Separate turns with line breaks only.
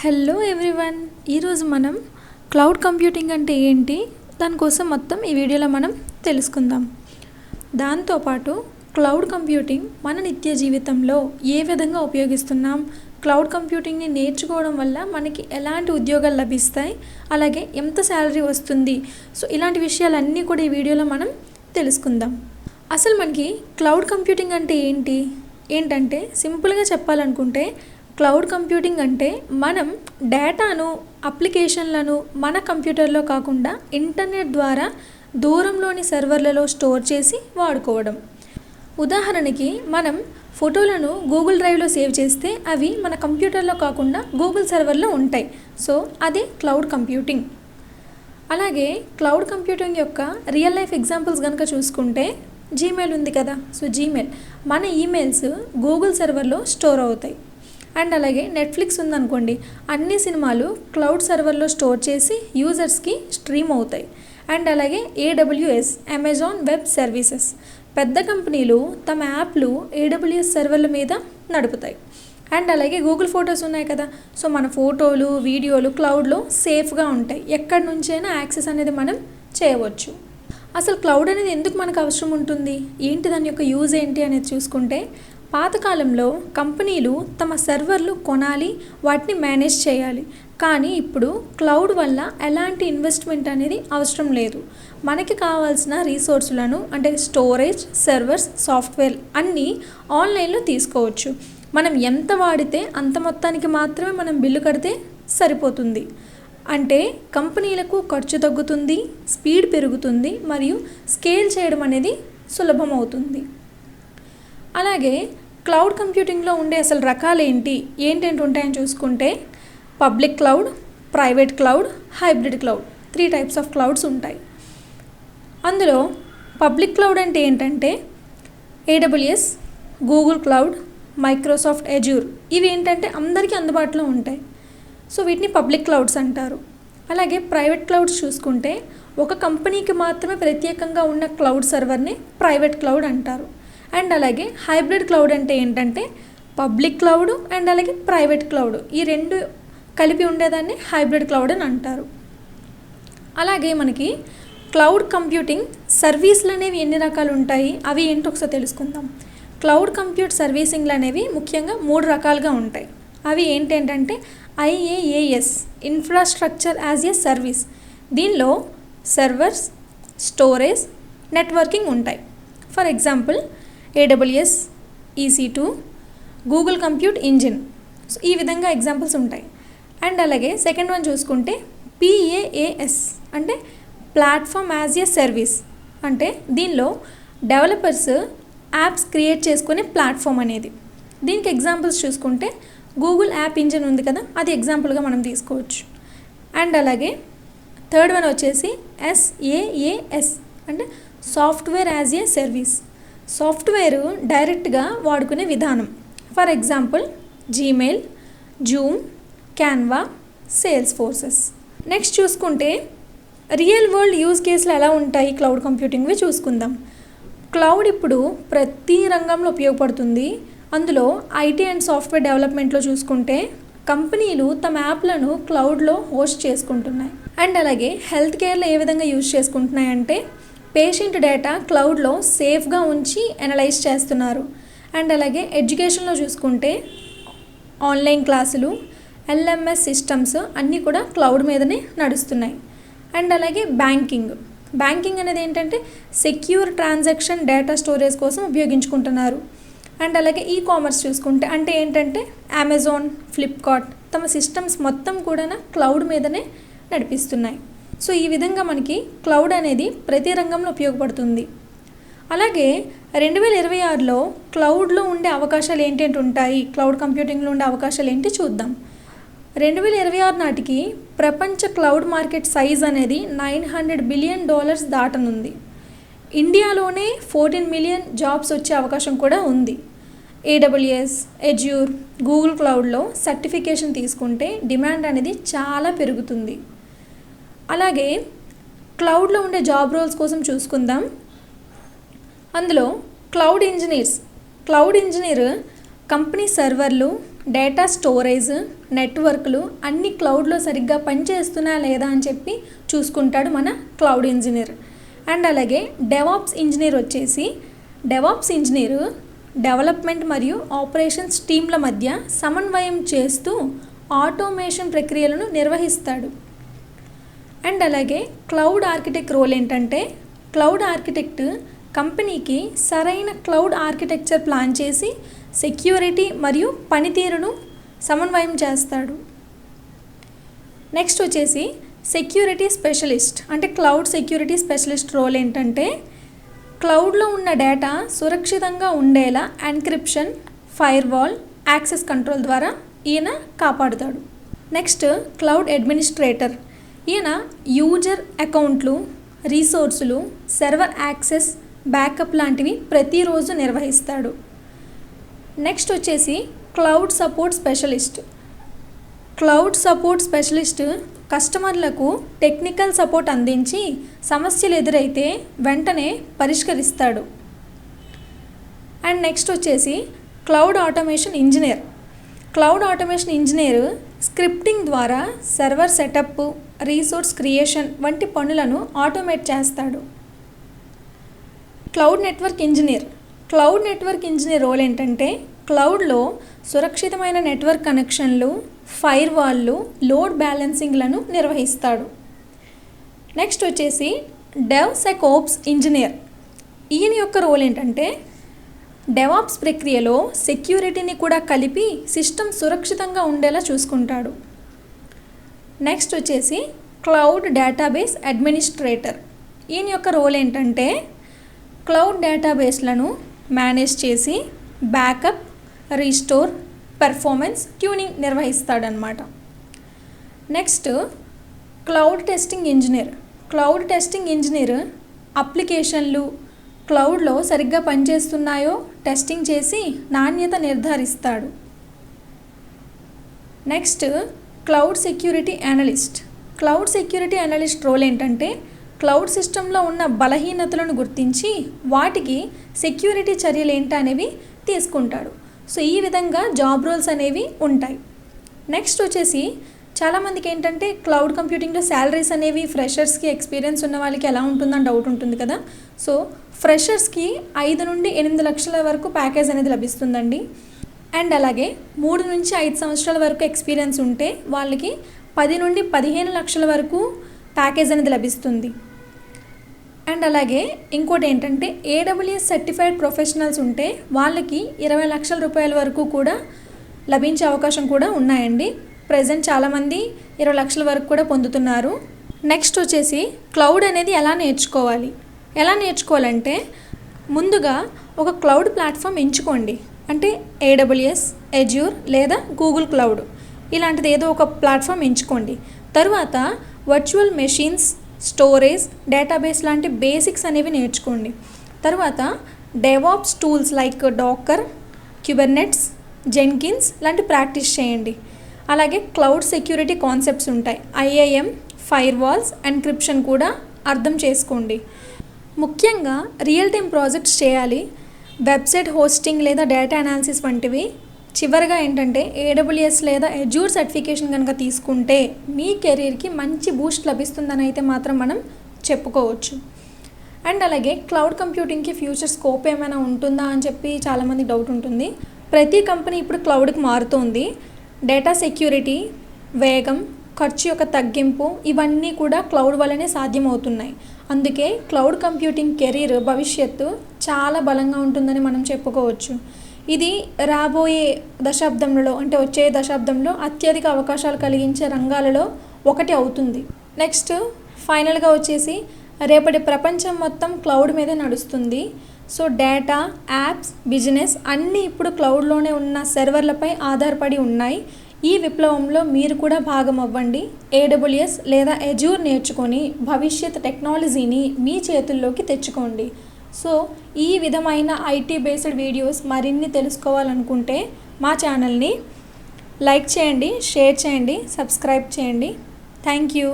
Hello everyone ఈరోజు మనం cloud computing అంటే ఏంటి? దానికోసం మొత్తం ఈ వీడియోలో మనం తెలుసుకుందాం. దాంతోపాటు క్లౌడ్ కంప్యూటింగ్ మన నిత్య జీవితంలో ఏ విధంగా ఉపయోగిస్తున్నాం? క్లౌడ్ కంప్యూటింగ్ని నేర్చుకోవడం వల్ల మనకి ఎలాంటి ఉద్యోగాలు లభిస్తాయి? అలాగే ఎంత శాలరీ వస్తుంది? సో ఇలాంటి విషయాలన్నీ కూడా ఈ వీడియోలో మనం తెలుసుకుందాం. అసలు మనకి క్లౌడ్ కంప్యూటింగ్ అంటే ఏంటి? ఏంటంటే సింపుల్గా చెప్పాలనుకుంటే క్లౌడ్ కంప్యూటింగ్ అంటే మనం డేటాను అప్లికేషన్లను మన కంప్యూటర్లో కాకుండా ఇంటర్నెట్ ద్వారా దూరంలోని సర్వర్లలో స్టోర్ చేసి వాడుకోవడం. ఉదాహరణకి మనం ఫోటోలను గూగుల్ డ్రైవ్లో సేవ్ చేస్తే అవి మన కంప్యూటర్లో కాకుండా గూగుల్ సర్వర్లో ఉంటాయి. సో అదే క్లౌడ్ కంప్యూటింగ్. అలాగే క్లౌడ్ కంప్యూటింగ్ యొక్క రియల్ లైఫ్ ఎగ్జాంపుల్స్ కనుక చూసుకుంటే జీమెయిల్ ఉంది కదా? So Gmail. మన ఈమెయిల్స్ గూగుల్ సర్వర్లో స్టోర్ అవుతాయి. అండ్ అలాగే నెట్ఫ్లిక్స్ ఉందనుకోండి అన్ని సినిమాలు క్లౌడ్ సర్వర్లో స్టోర్ చేసి యూజర్స్కి స్ట్రీమ్ అవుతాయి. అండ్ అలాగే ఏడబ్ల్యూఎస్ అమెజాన్ వెబ్ సర్వీసెస్ పెద్ద కంపెనీలు తమ యాప్లు ఏడబ్ల్యూఎస్ సర్వర్ల మీద నడుపుతాయి. అండ్ అలాగే గూగుల్ ఫొటోస్ ఉన్నాయి కదా సో మన ఫోటోలు వీడియోలు క్లౌడ్లో సేఫ్గా ఉంటాయి. ఎక్కడి నుంచైనా యాక్సెస్ అనేది మనం చేయవచ్చు. అసలు క్లౌడ్ అనేది ఎందుకు మనకు అవసరం ఉంటుంది? ఏంటి దాని యొక్క యూజ్ ఏంటి అనేది చూసుకుంటే పాతకాలంలో కంపెనీలు తమ సర్వర్లు కొనాలి వాటిని మేనేజ్ చేయాలి. కానీ ఇప్పుడు క్లౌడ్ వల్ల ఎలాంటి ఇన్వెస్ట్మెంట్ అనేది అవసరం లేదు. మనకి కావాల్సిన రీసోర్సులను అంటే స్టోరేజ్ సర్వర్స్ సాఫ్ట్వేర్ అన్నీ ఆన్లైన్లో తీసుకోవచ్చు. మనం ఎంత వాడితే అంత మొత్తానికి మాత్రమే మనం బిల్లు కడితే సరిపోతుంది. అంటే కంపెనీలకు ఖర్చు తగ్గుతుంది స్పీడ్ పెరుగుతుంది మరియు స్కేల్ చేయడం అనేది సులభమవుతుంది. అలాగే క్లౌడ్ కంప్యూటింగ్లో ఉండే అసలు రకాలు ఏంటి ఏంటేంటి ఉంటాయని చూసుకుంటే public cloud private cloud hybrid cloud three types of clouds ఉంటాయి. అందులో పబ్లిక్ క్లౌడ్ అంటే ఏంటంటే AWS Google cloud Microsoft Azure ఇవి ఏంటంటే అందరికీ అందుబాటులో ఉంటాయి. సో వీటిని పబ్లిక్ క్లౌడ్స్ అంటారు. అలాగే ప్రైవేట్ క్లౌడ్స్ చూసుకుంటే ఒక కంపెనీకి మాత్రమే ప్రత్యేకంగా ఉన్న క్లౌడ్ సర్వర్ని ప్రైవేట్ క్లౌడ్ అంటారు. అండ్ అలాగే హైబ్రిడ్ క్లౌడ్ అంటే ఏంటంటే పబ్లిక్ క్లౌడ్ అండ్ అలాగే ప్రైవేట్ క్లౌడ్. ఈ రెండు కలిపి ఉండేదాన్ని హైబ్రిడ్ క్లౌడ్ అని అంటారు. అలాగే మనకి క్లౌడ్ కంప్యూటింగ్ సర్వీసులు అనేవి ఎన్ని రకాలు ఉంటాయి? అవి ఏంటో ఒకసారి తెలుసుకుందాం. క్లౌడ్ కంప్యూట్ సర్వీసింగ్లు అనేవి ముఖ్యంగా మూడు రకాలుగా ఉంటాయి. అవి ఏంటంటే IAAS infrastructure as a service. దీనిలో సర్వర్స్ స్టోరేజ్ నెట్వర్కింగ్ ఉంటాయి. For example AWS EC two Google compute engine so ఈ విధంగా ఎగ్జాంపుల్స్ ఉంటాయి. అండ్ అలాగే సెకండ్ వన్ చూసుకుంటే పిఏఏఎస్ అంటే ప్లాట్ఫామ్ యాజ్ ఏ సర్వీస్ అంటే దీనిలో డెవలపర్స్ యాప్స్ క్రియేట్ చేసుకునే ప్లాట్ఫామ్ అనేది. దీనికి ఎగ్జాంపుల్స్ చూసుకుంటే గూగుల్ యాప్ ఇంజిన్ ఉంది కదా అది ఎగ్జాంపుల్గా మనం తీసుకోవచ్చు. అండ్ అలాగే థర్డ్ వన్ వచ్చేసి ఎస్ఏఏఎస్ అంటే software as a service software డైరెక్ట్గా వాడుకునే విధానం. For example Gmail Zoom Canva sales forces next చూసుకుంటే రియల్ వరల్డ్ యూజ్ కేసులు ఎలా ఉంటాయి క్లౌడ్ కంప్యూటింగ్వి చూసుకుందాం. క్లౌడ్ ఇప్పుడు ప్రతి రంగంలో ఉపయోగపడుతుంది. అందులో ఐటీ అండ్ సాఫ్ట్వేర్ డెవలప్మెంట్లో చూసుకుంటే కంపెనీలు తమ యాప్లను క్లౌడ్లో హోస్ట్ చేసుకుంటున్నాయి. అండ్ అలాగే హెల్త్ కేర్లో ఏ విధంగా యూజ్ చేసుకుంటున్నాయి అంటే పేషెంట్ డేటా క్లౌడ్లో సేఫ్గా ఉంచి అనలైజ్ చేస్తున్నారు. అండ్ అలాగే ఎడ్యుకేషన్లో చూసుకుంటే ఆన్లైన్ క్లాసులు ఎల్ఎంఎస్ సిస్టమ్స్ అన్నీ కూడా క్లౌడ్ మీదనే నడుస్తున్నాయి. అండ్ అలాగే బ్యాంకింగ్. బ్యాంకింగ్ అనేది ఏంటంటే సెక్యూర్ ట్రాన్సాక్షన్ డేటా స్టోరేజ్ కోసం ఉపయోగించుకుంటున్నారు. అండ్ అలాగే ఈ కామర్స్ చూసుకుంటే అంటే ఏంటంటే అమెజాన్ ఫ్లిప్కార్ట్ తమ సిస్టమ్స్ మొత్తం కూడా క్లౌడ్ మీదనే నడిపిస్తున్నాయి. సో ఈ విధంగా మనకి క్లౌడ్ అనేది ప్రతి రంగంలో ఉపయోగపడుతుంది. అలాగే రెండు వేల ఇరవై ఆరులో క్లౌడ్లో ఉండే అవకాశాలు ఏంటంటే ఉంటాయి? క్లౌడ్ కంప్యూటింగ్లో ఉండే అవకాశాలు ఏంటి చూద్దాం. రెండు వేల ఇరవై ఆరు నాటికి ప్రపంచ క్లౌడ్ మార్కెట్ సైజ్ అనేది నైన్ హండ్రెడ్ బిలియన్ డాలర్స్ దాటనుంది. ఇండియాలోనే ఫోర్టీన్ మిలియన్ జాబ్స్ వచ్చే అవకాశం కూడా ఉంది. ఏడబ్ల్యూఎస్ ఎజ్యూర్ గూగుల్ క్లౌడ్లో సర్టిఫికేషన్ తీసుకుంటే డిమాండ్ అనేది చాలా పెరుగుతుంది. అలాగే క్లౌడ్లో ఉండే జాబ్ రోల్స్ కోసం చూసుకుందాం. అందులో cloud engineers. Cloud engineer company సర్వర్లు డేటా స్టోరేజ్ నెట్వర్క్లు అన్ని క్లౌడ్లో సరిగ్గా పనిచేస్తున్నా లేదా అని చెప్పి చూసుకుంటాడు మన క్లౌడ్ ఇంజనీర్. అండ్ అలాగే డెవాప్స్ ఇంజనీర్ వచ్చేసి డెవాప్స్ ఇంజనీర్ డెవలప్మెంట్ మరియు ఆపరేషన్స్ టీంల మధ్య సమన్వయం చేస్తూ ఆటోమేషన్ ప్రక్రియలను నిర్వహిస్తాడు. అండ్ అలాగే క్లౌడ్ ఆర్కిటెక్ట్ రోల్ ఏంటంటే క్లౌడ్ ఆర్కిటెక్ట్ కంపెనీకి సరైన క్లౌడ్ ఆర్కిటెక్చర్ ప్లాన్ చేసి సెక్యూరిటీ మరియు పనితీరును సమన్వయం చేస్తాడు. నెక్స్ట్ వచ్చేసి సెక్యూరిటీ స్పెషలిస్ట్ అంటే క్లౌడ్ సెక్యూరిటీ స్పెషలిస్ట్ రోల్ ఏంటంటే క్లౌడ్లో ఉన్న డేటా సురక్షితంగా ఉండేలా ఎన్క్రిప్షన్ ఫైర్వాల్ యాక్సెస్ కంట్రోల్ ద్వారా ఈయన కాపాడుతాడు. నెక్స్ట్ క్లౌడ్ అడ్మినిస్ట్రేటర్ ఈయన యూజర్ అకౌంట్లు రీసోర్సులు సర్వర్ యాక్సెస్ బ్యాకప్ లాంటివి ప్రతిరోజు నిర్వహిస్తాడు. నెక్స్ట్ వచ్చేసి cloud support specialist. Cloud support specialist కస్టమర్లకు టెక్నికల్ సపోర్ట్ అందించి సమస్యలు ఎదురైతే వెంటనే పరిష్కరిస్తాడు. అండ్ నెక్స్ట్ వచ్చేసి cloud automation engineer. Cloud automation engineer scripting ద్వారా సర్వర్ సెటప్ రీసోర్స్ క్రియేషన్ వంటి పనులను ఆటోమేట్ చేస్తాడు. Cloud network engineer. Cloud network engineer role ఏంటంటే క్లౌడ్లో సురక్షితమైన నెట్వర్క్ కనెక్షన్లు ఫైర్ వాల్లు లోడ్ బ్యాలెన్సింగ్లను నిర్వహిస్తాడు. నెక్స్ట్ వచ్చేసి డెవ్ సెకోప్స్ ఇంజనీర్. ఈయన యొక్క రోల్ ఏంటంటే డెవాప్స్ ప్రక్రియలో సెక్యూరిటీని కూడా కలిపి సిస్టమ్ సురక్షితంగా ఉండేలా చూసుకుంటాడు. నెక్స్ట్ వచ్చేసి క్లౌడ్ డేటాబేస్ అడ్మినిస్ట్రేటర్ ఈయన యొక్క రోల్ ఏంటంటే క్లౌడ్ డేటాబేస్లను మేనేజ్ చేసి backup restore performance tuning నిర్వహిస్తాడనమాట next cloud testing engineer cloud testing engineer అప్లికేషన్లు క్లౌడ్లో సరిగ్గా పనిచేస్తున్నాయో టెస్టింగ్ చేసి నాణ్యత నిర్ధారిస్తాడు. Next cloud security analyst. Cloud security analyst role ఏంటంటే క్లౌడ్ సిస్టంలో ఉన్న బలహీనతలను గుర్తించి వాటికి సెక్యూరిటీ చర్యలు ఏంటి అనేవి తీసుకుంటాడు. సో ఈ విధంగా జాబ్ రోల్స్ అనేవి ఉంటాయి. నెక్స్ట్ వచ్చేసి చాలామందికి ఏంటంటే క్లౌడ్ కంప్యూటింగ్లో శాలరీస్ అనేవి ఫ్రెషర్స్కి ఎక్స్పీరియన్స్ ఉన్న వాళ్ళకి ఎలా ఉంటుందని డౌట్ ఉంటుంది కదా. సో ఫ్రెషర్స్కి ఐదు నుండి ఎనిమిది లక్షల వరకు ప్యాకేజ్ అనేది లభిస్తుందండి. అండ్ అలాగే మూడు నుంచి ఐదు సంవత్సరాల వరకు ఎక్స్పీరియన్స్ ఉంటే వాళ్ళకి పది నుండి పదిహేను లక్షల వరకు ప్యాకేజ్ అనేది లభిస్తుంది. అండ్ అలాగే ఇంకోటి ఏంటంటే ఏడబ్ల్యూఎస్ సర్టిఫైడ్ ప్రొఫెషనల్స్ ఉంటే వాళ్ళకి ఇరవై లక్షల రూపాయల వరకు కూడా లభించే అవకాశం కూడా ఉన్నాయండి. ప్రజెంట్ చాలామంది ఇరవై లక్షల వరకు కూడా పొందుతున్నారు. నెక్స్ట్ వచ్చేసి క్లౌడ్ అనేది ఎలా నేర్చుకోవాలి? ఎలా నేర్చుకోవాలంటే ముందుగా ఒక క్లౌడ్ ప్లాట్ఫామ్ ఎంచుకోండి. అంటే ఏడబ్ల్యూఎస్ ఎజ్యూర్ లేదా గూగుల్ క్లౌడ్ ఇలాంటిది ఏదో ఒక ప్లాట్ఫామ్ ఎంచుకోండి. తర్వాత వర్చువల్ మెషిన్స్ స్టోరేజ్ డేటాబేస్ లాంటి బేసిక్స్ అనేవి నేర్చుకోండి. తర్వాత DevOps tools like Docker Kubernetes Jenkins లాంటి ప్రాక్టీస్ చేయండి. అలాగే క్లౌడ్ సెక్యూరిటీ కాన్సెప్ట్స్ ఉంటాయి. ఐఐఎం ఫైర్ వాల్స్ ఎన్క్రిప్షన్ కూడా అర్థం చేసుకోండి. ముఖ్యంగా రియల్ టైం ప్రాజెక్ట్స్ చేయాలి. వెబ్సైట్ హోస్టింగ్ లేదా డేటా అనాలిసిస్ వంటివి చివరిగా ఏంటంటే ఏడబ్ల్యూఎస్ లేదా ఎజ్యూర్ సర్టిఫికేషన్ కనుక తీసుకుంటే మీ కెరీర్కి మంచి బూస్ట్ లభిస్తుందని అయితే మాత్రం మనం చెప్పుకోవచ్చు. అండ్ అలాగే క్లౌడ్ కంప్యూటింగ్కి ఫ్యూచర్ స్కోప్ ఏమైనా ఉంటుందా అని చెప్పి చాలామంది డౌట్ ఉంటుంది. ప్రతి కంపెనీ ఇప్పుడు క్లౌడ్కి మారుతోంది. డేటా సెక్యూరిటీ వేగం ఖర్చు యొక్క తగ్గింపు ఇవన్నీ కూడా క్లౌడ్ వల్లనే సాధ్యమవుతున్నాయి. అందుకే క్లౌడ్ కంప్యూటింగ్ కెరీర్ భవిష్యత్తు చాలా బలంగా ఉంటుందని మనం చెప్పుకోవచ్చు. ఇది రాబోయే దశాబ్దంలో అంటే వచ్చే దశాబ్దంలో అత్యధిక అవకాశాలు కలిగించే రంగాలలో ఒకటి అవుతుంది. నెక్స్ట్ ఫైనల్గా వచ్చేసి రేపటి ప్రపంచం మొత్తం క్లౌడ్ మీదే నడుస్తుంది. సో డేటా యాప్స్ బిజినెస్ అన్నీ ఇప్పుడు క్లౌడ్లోనే ఉన్న సర్వర్లపై ఆధారపడి ఉన్నాయి. ఈ విప్లవంలో మీరు కూడా భాగం అవ్వండి ఏడబ్ల్యూఎస్ లేదా ఎజూర్ నేర్చుకొని భవిష్యత్ టెక్నాలజీని మీ చేతుల్లోకి తెచ్చుకోండి. సో ఈ విధమైన ఐటీ బేస్డ్ వీడియోస్ మరిన్ని తెలుసుకోవాలనుకుంటే మా ఛానల్ని లైక్ చేయండి షేర్ చేయండి సబ్స్క్రైబ్ చేయండి. Thank you